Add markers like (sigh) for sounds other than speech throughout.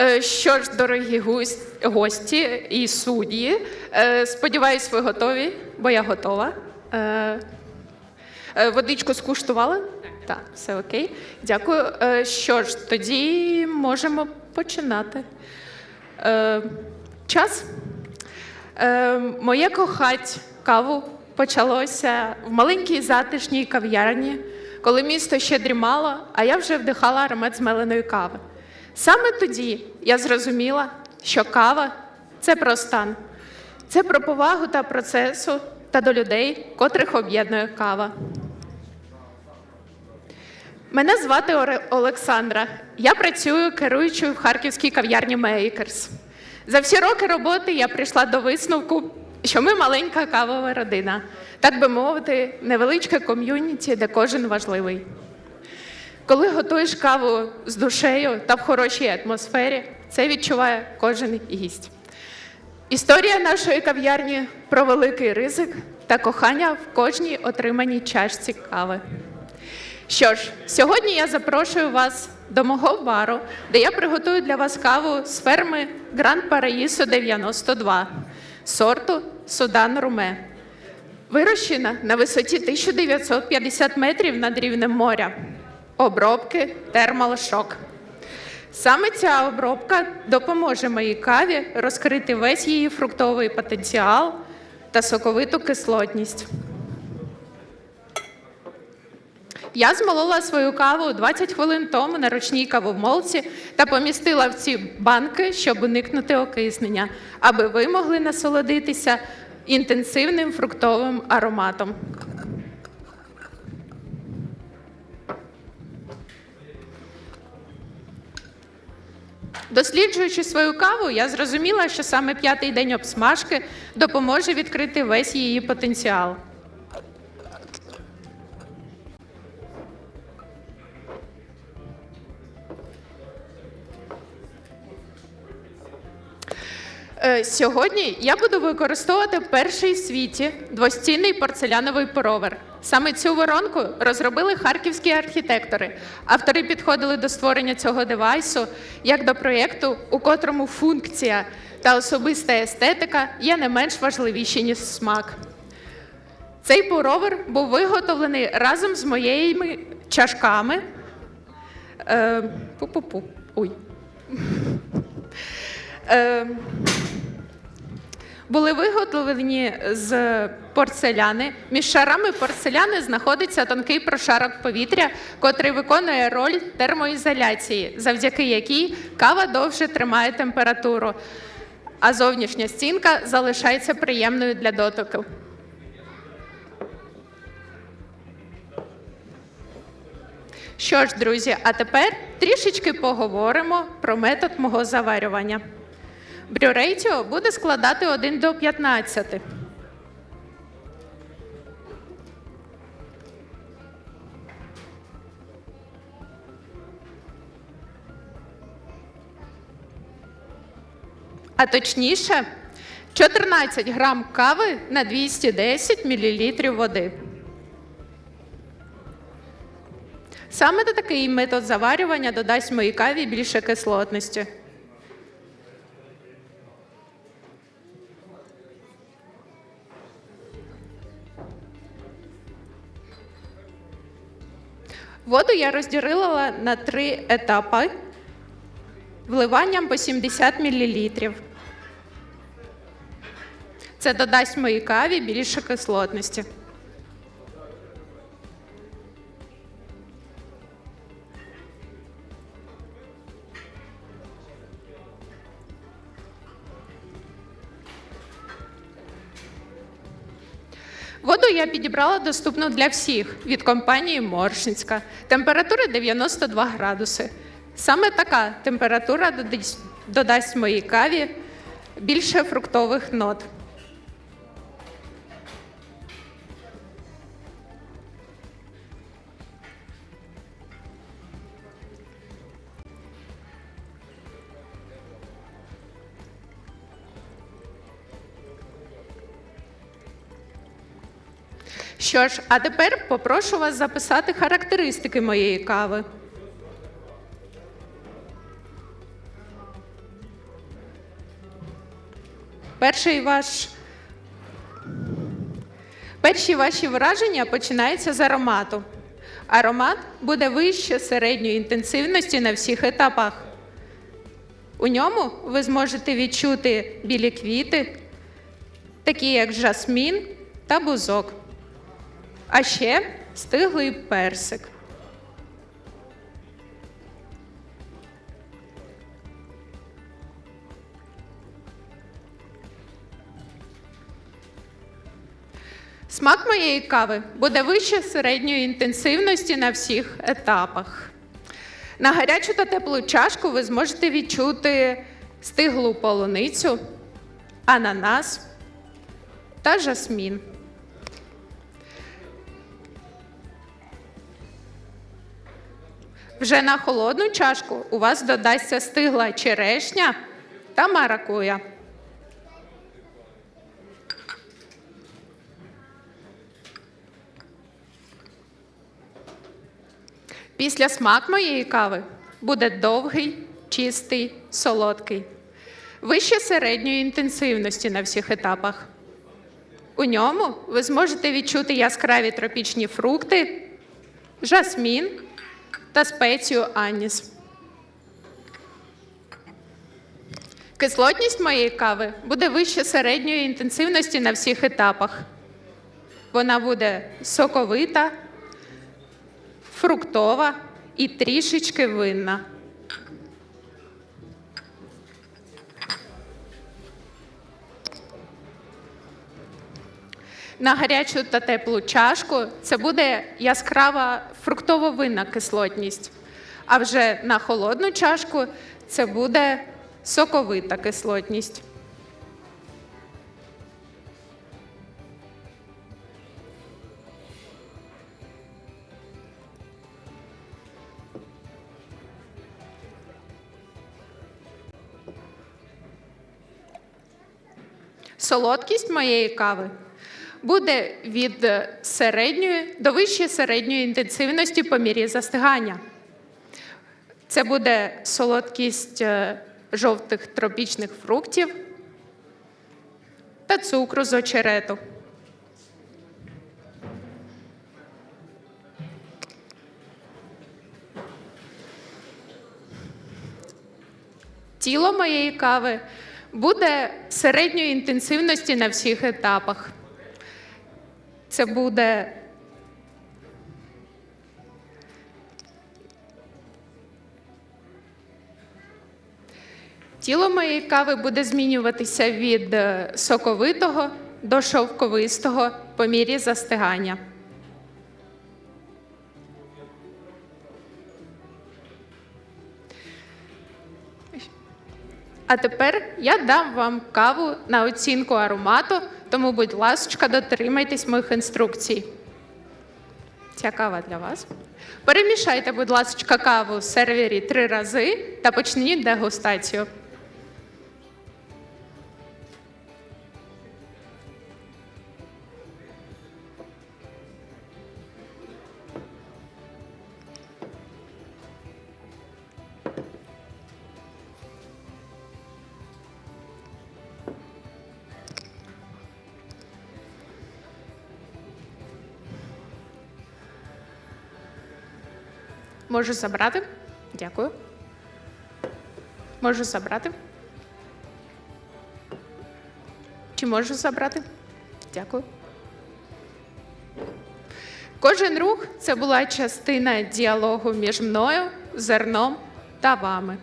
Е, Що ж, дорогі гості і судді, е, сподіваюсь, ви готові, бо я готова. Е, Водичку скуштували? Так, все окей. Дякую. Що ж, тоді можемо починати. Час. Моє кохать каву почалося в маленькій затишній кав'ярні, коли місто ще дрімало, а я вже вдихала аромат змеленої кави. Саме тоді я зрозуміла, що кава це про стан, це про повагу та процесу та до людей, котрих об'єднує кава. Мене звати Олександра. Я працюю керуючою в харківській кав'ярні Мейкерс. За всі роки роботи я прийшла до висновку, що ми маленька кавова родина, так би мовити, невеличке ком'юніті, де кожен важливий. Коли готуєш каву з душею та в хорошій атмосфері, це відчуває кожен гість. Історія нашої кав'ярні про великий ризик та кохання в кожній отриманій чашці кави. Що ж, сьогодні я запрошую вас до мого бару, де я приготую для вас каву з ферми Гранд Параїсо 92 сорту Судан Руме. Вирощена на висоті 1950 метрів над рівнем моря. Обробки термалшок. Саме ця обробка допоможе моїй каві розкрити весь її фруктовий потенціал та соковиту кислотність. Я змолола свою каву 20 хвилин тому на ручній кавомолці та помістила в ці банки, щоб уникнути окиснення, аби ви могли насолодитися інтенсивним фруктовим ароматом. Досліджуючи свою каву, я зрозуміла, що саме п'ятий день обсмажки допоможе відкрити весь її потенціал. Е, Сьогодні я буду використовувати перший в світі двостінний порцеляновий поровер. Саме цю воронку розробили харківські архітектори. Автори підходили до створення цього девайсу як до проєкту, у котрому функція та особиста естетика є не менш важливіші, ніж смак. Цей поровер був виготовлений разом з моїми чашками. Е, пу-пу-пу. Ой. Е, були виготовлені з порцеляни. Між шарами порцеляни знаходиться тонкий прошарок повітря, котрий виконує роль термоізоляції, завдяки якій кава довше тримає температуру, а зовнішня стінка залишається приємною для дотику. Що ж, друзі, а тепер трішечки поговоримо про метод мого заварювання. Брюрейтіо буде складати 1 до 15. А точніше, 14 грам кави на 210 мл води. Саме такий метод заварювання додасть моїй каві більше кислотності. Воду я розділила на три етапи вливанням по 70 мл. Це додасть моїй каві більше кислотності. Воду я підібрала доступну для всіх від компанії Моршинська. Температура 92 градуси. Саме така температура додасть- моїй каві більше фруктових нот. Що ж, а тепер попрошу вас записати характеристики моєї кави. Перший ваш Перші ваші враження починаються з аромату. Аромат буде вище середньої інтенсивності на всіх етапах. У ньому ви зможете відчути білі квіти, такі як жасмін та бузок, а ще стиглий персик. Смак моєї кави буде вище середньої інтенсивності на всіх етапах. На гарячу та теплу чашку ви зможете відчути стиглу полуницю, ананас та жасмін. Вже на холодну чашку у вас додасться стигла черешня та маракуя. Після смак моєї кави буде довгий, чистий, солодкий, вище середньої інтенсивності на всіх етапах. У ньому ви зможете відчути яскраві тропічні фрукти, жасмін та спецію аніс. Кислотність моєї кави буде вище середньої інтенсивності на всіх етапах. Вона буде соковита, фруктова і трішечки винна. На гарячу та теплу чашку це буде яскрава фруктово-винна кислотність. А вже на холодну чашку це буде соковита кислотність. Солодкість моєї кави буде від середньої до вищої середньої інтенсивності по мірі застигання. Це буде солодкість е, жовтих тропічних фруктів та цукру з очерету. Тіло моєї кави буде середньої інтенсивності на всіх етапах. Це буде тіло моєї кави буде змінюватися від е, соковитого до шовковистого по мірі застигання. А тепер я дам вам каву на оцінку аромату, тому, будь ласка, дотримайтесь моїх інструкцій. Ця кава для вас. Перемішайте, будь ласка, каву в сервері три рази та почніть дегустацію. Можу забрати? Дякую. Можу забрати? Чи можу забрати? Дякую. Кожен рух це була частина діалогу між мною, зерном та вами.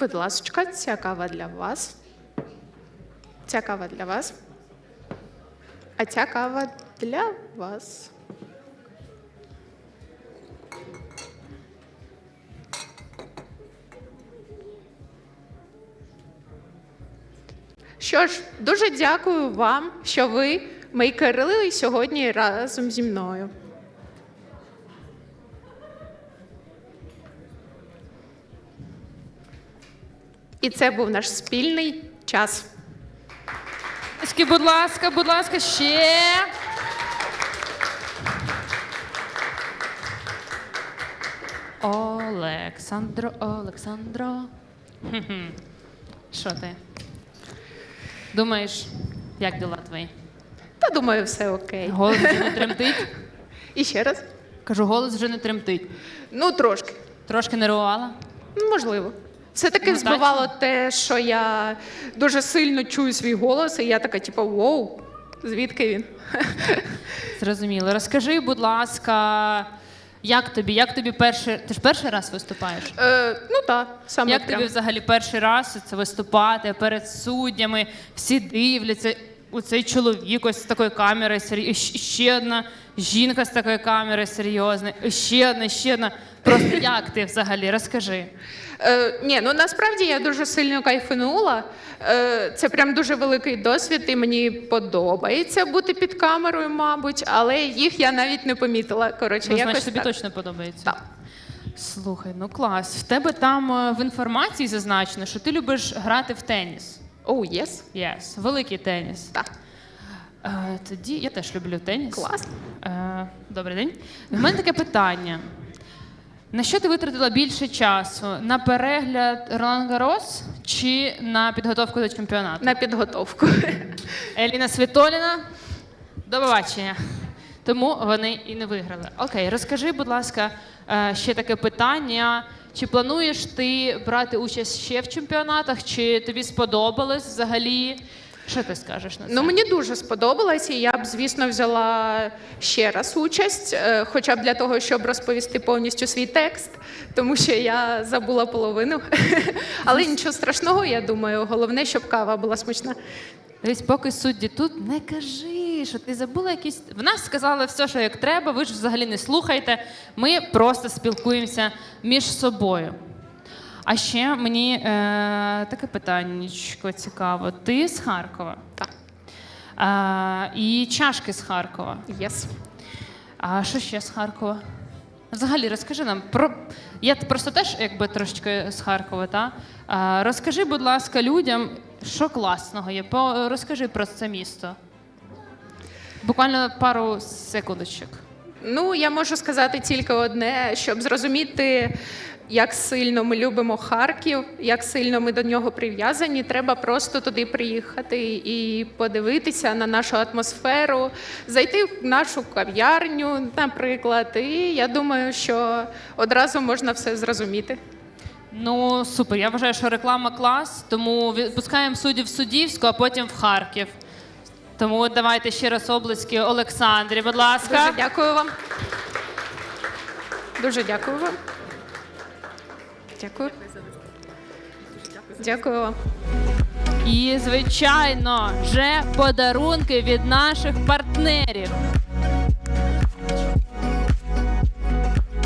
Будь ласка, ця кава для вас. Ця кава для вас. А ця кава для вас. Що ж, дуже дякую вам, що ви мейкерили сьогодні разом зі мною. І це був наш спільний час. Будь ласка, будь ласка, ще. Олександро, Олександро. Що ти? Думаєш, як діла твої? Та думаю, все окей. Голос вже не (laughs) тремтить? І ще раз? Кажу, голос вже не тремтить. Ну, трошки. Трошки нервувала? Ну, Можливо. Все-таки Ну, збивало те, що я дуже сильно чую свій голос, і я така, типу, воу, звідки він? (laughs) Зрозуміло. Розкажи, будь ласка, як тобі? Як тобі перший. Ти ж перший раз виступаєш? Е, ну так, саме Як прям. тобі взагалі перший раз це виступати перед суддями? Всі дивляться. У цей чоловік ось з такою камерою, сер- ще одна жінка з такою камерою серйозною, і ще одна, ще одна. Просто (coughs) як ти взагалі? Розкажи. Е, ні, ну насправді я дуже сильно кайфанула. Е, це прям дуже великий досвід, і мені подобається бути під камерою, мабуть, але їх я навіть не помітила. Коротше, Ну, якось значить, тобі так. точно подобається. Так. Слухай, ну клас. В тебе там е, в інформації зазначено, що ти любиш грати в теніс. Оу, єс. Yes. Великий теніс. Так, Е, тоді я теж люблю теніс. клас. Е, добрий день. У мене таке питання. На що ти витратила більше часу? На перегляд Ролан Гарос чи на підготовку до чемпіонату? На підготовку. (laughs) Еліна Світоліна, до побачення. Тому вони і не виграли. Окей, розкажи, будь ласка, е, ще таке питання. Чи плануєш ти брати участь ще в чемпіонатах? Чи тобі сподобалось взагалі? Що ти скажеш на це? Ну мені дуже сподобалось, і я б, звісно, взяла ще раз участь, е, хоча б для того, щоб розповісти повністю свій текст, тому що я забула половину. (laughs) Але нічого страшного, я думаю. Головне, щоб кава була смачна. Дивись, поки судді тут, не кажи, що ти забула якісь. В нас сказали все, що як треба, ви ж взагалі не слухайте. Ми просто спілкуємося між собою. А ще мені е, таке питання цікаво. Ти з Харкова? Так, Е, і чашки з Харкова. єс. А що ще з Харкова? Взагалі, розкажи нам про. Я просто теж якби трошечки з Харкова, та? А, розкажи, будь ласка, людям, що класного є. По, розкажи про це місто. Буквально пару секундочок. Ну, я можу сказати тільки одне, щоб зрозуміти, як сильно ми любимо Харків, як сильно ми до нього прив'язані. Треба просто туди приїхати і подивитися на нашу атмосферу, зайти в нашу кав'ярню, наприклад. І я думаю, що одразу можна все зрозуміти. Ну, супер. Я вважаю, що реклама клас, тому відпускаємо суддів в Судівську, а потім в Харків. Тому давайте ще раз облиски Олександрі, будь ласка. Дуже дякую вам. Дуже дякую вам. Дякую. Дякую вам. І, звичайно, вже подарунки від наших партнерів.